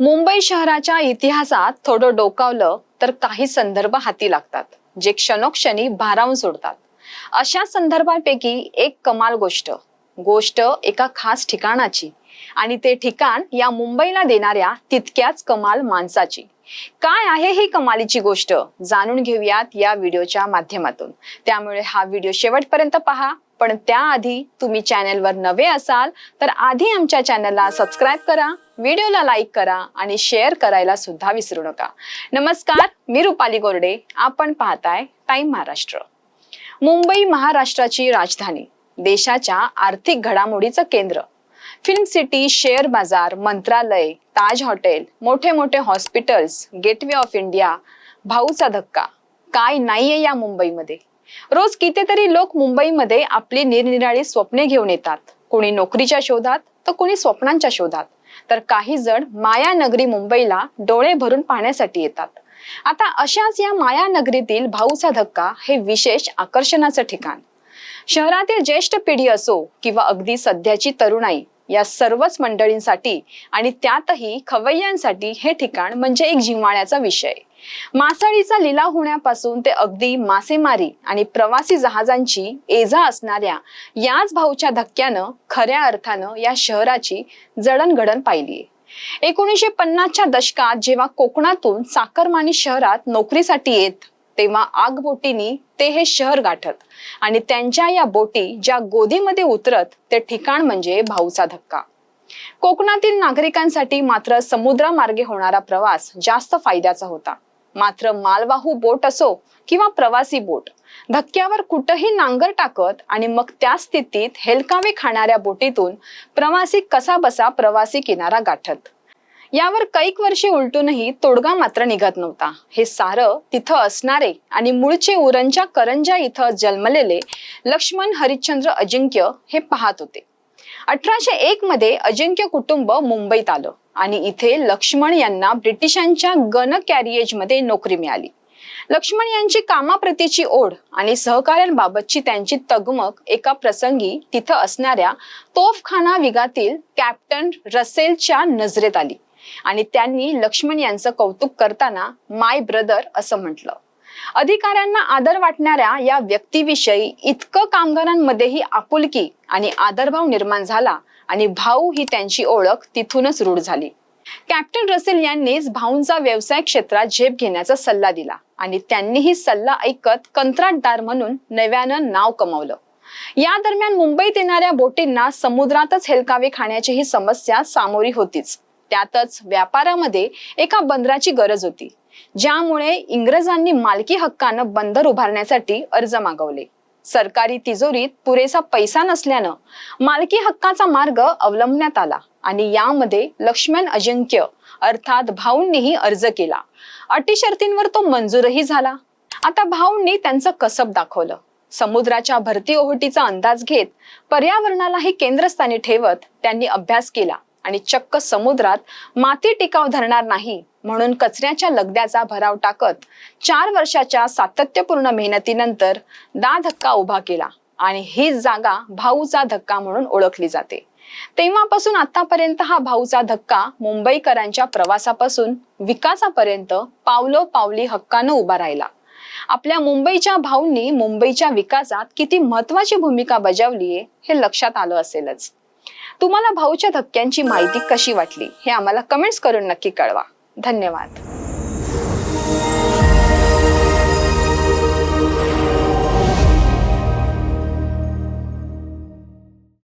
मुंबई शहराच्या इतिहासात थोडं डोकावलं तर काही संदर्भ हाती लागतात जे क्षणोक्षणी भारावून सोडतात. अशा संदर्भांपैकी एक कमाल गोष्ट. गोष्ट एका खास ठिकाणाची आणि ते ठिकाण या मुंबईला देणाऱ्या तितक्याच कमाल माणसाची. काय आहे ही कमालीची गोष्ट? जाणून घेऊयात या व्हिडिओच्या माध्यमातून. त्यामुळे हा व्हिडिओ शेवटपर्यंत पहा. पण त्याआधी तुम्ही चॅनेलवर नवे असाल तर आधी आमच्या चॅनलला सबस्क्राईब करा. व्हिडिओला लाईक करा आणि शेअर करायला सुद्धा विसरू नका. नमस्कार मी रुपाली गोरडे. आपण पाहताय टाइम महाराष्ट्र. मुंबई महाराष्ट्राची राजधानी देशाच्या आर्थिक घडामोडीचं केंद्र. फिल्म सिटी शेअर बाजार मंत्रालय ताज हॉटेल मोठे मोठे हॉस्पिटल्स गेटवे ऑफ इंडिया भाऊचा धक्का. काय नाहीये या मुंबईमध्ये. रोज कितीतरी लोक मुंबईमध्ये आपली निरनिराळी स्वप्ने घेऊन येतात. कोणी नोकरीच्या शोधात तर कोणी स्वप्नांच्या शोधात. तर काही जण माया नगरी मुंबईला डोळे भरून पाहण्यासाठी येतात. आता अशाच या माया नगरीतील भाऊचा धक्का हे विशेष आकर्षणाचं ठिकाण. शहरातील ज्येष्ठ पिढी असो किंवा अगदी सध्याची तरुणाई या सर्वच मंडळींसाठी आणि त्यातही खवय्यांसाठी हे ठिकाण म्हणजे एक जिव्हाळ्याचा विषय. मासळीचा लिलाव होण्यापासून ते अगदी मासेमारी आणि प्रवासी जहाजांची एजा असणाऱ्या याच भाऊच्या धक्क्यानं खऱ्या अर्थानं या शहराची जडणघडण पाहिलीये. एकोणीसशे पन्नासच्या दशकात जेव्हा कोकणातून चाकरमानी शहरात नोकरीसाठी येत तेव्हा आगबोटींनी ते हे शहर गाठत आणि त्यांच्या या बोटी ज्या गोदीमध्ये उतरत ते ठिकाण म्हणजे भाऊचा धक्का. कोकणातील नागरिकांसाठी मात्र समुद्रामार्गे होणारा प्रवास जास्त फायद्याचा होता. मात्र मालवाहू बोट असो किंवा प्रवासी बोट धक्क्यावर कुठंही नांगर टाकत आणि मग त्या स्थितीत हेलकावे खाणाऱ्या बोटीतून प्रवासी कसा बसा प्रवासी किनारा गाठत. यावर कैक वर्षे उलटूनही तोडगा मात्र निघत नव्हता. हे सारं तिथं असणारे आणि मूळचे उरणच्या करंजा इथं जन्मलेले लक्ष्मण हरिश्चंद्र अजिंक्य हे पाहत होते. अठराशे एक मध्ये अजिंक्य कुटुंब मुंबईत आलं. आणि इथे लक्ष्मण यांना ब्रिटिशांच्या गन कॅरिएजमध्ये नोकरी मिळाली. लक्ष्मण यांची कामाप्रतीची ओढ आणि सहकार्यांबाबतची त्यांची तगमग एका प्रसंगी तिथं असणाऱ्या तोफखाना विगातील कॅप्टन रसेलच्या नजरेत आली. आणि त्यांनी लक्ष्मण यांचं कौतुक करताना माय ब्रदर असं म्हटलं. अधिकाऱ्यांना आदर वाटणाऱ्या या व्यक्तीविषयी इतकं कामगारांमध्येही आपुलकी आणि आदरभाव निर्माण झाला आणि भाऊ ही त्यांची ओळख तिथूनच रूढ झाली. कॅप्टन रसेल यांनीच भाऊंचा व्यवसाय क्षेत्रात झेप घेण्याचा सल्ला दिला आणि त्यांनीही सल्ला ऐकत कंत्राटदार म्हणून नव्यानं नाव कमवलं. या दरम्यान मुंबईत येणाऱ्या बोटींना समुद्रातच हेलकावे खाण्याची ही समस्या सामोरी होतीच. त्यातच व्यापारामध्ये एका बंदराची गरज होती ज्यामुळे इंग्रजांनी मालकी हक्कानं बंदर उभारण्यासाठी अर्ज मागवले. सरकारी तिजोरीत पुरेसा पैसा नसल्यानं मालकी हक्काचा मार्ग अवलंबण्यात आला आणि यामध्ये लक्ष्मण अजिंक्य अर्थात भाऊंनीही अर्ज केला. अटी शर्तींवर तो मंजूरही झाला. आता भाऊंनी त्यांचं कसब दाखवलं. समुद्राच्या भरती ओहोटीचा अंदाज घेत पर्यावरणालाही केंद्रस्थानी ठेवत त्यांनी अभ्यास केला. आणि चक्क समुद्रात माती टिकाव धरणार नाही म्हणून कचऱ्याच्या लगद्याचा भराव टाकत चार वर्षाच्या सातत्यपूर्ण मेहनतीनंतर दा धक्का उभा केला आणि हीच जागा भाऊचा धक्का म्हणून ओळखली जाते. तेव्हापासून आतापर्यंत हा भाऊचा धक्का मुंबईकरांच्या प्रवासापासून विकासापर्यंत पावलो पावली हक्कानं उभा राहिला. आपल्या मुंबईच्या भाऊंनी मुंबईच्या विकासात किती महत्वाची भूमिका बजावलीये हे लक्षात आलं असेलच. तुम्हाला भाऊच्या धक्क्यांची माहिती कशी वाटली हे आम्हाला कमेंट्स करून नक्की कळवा. धन्यवाद.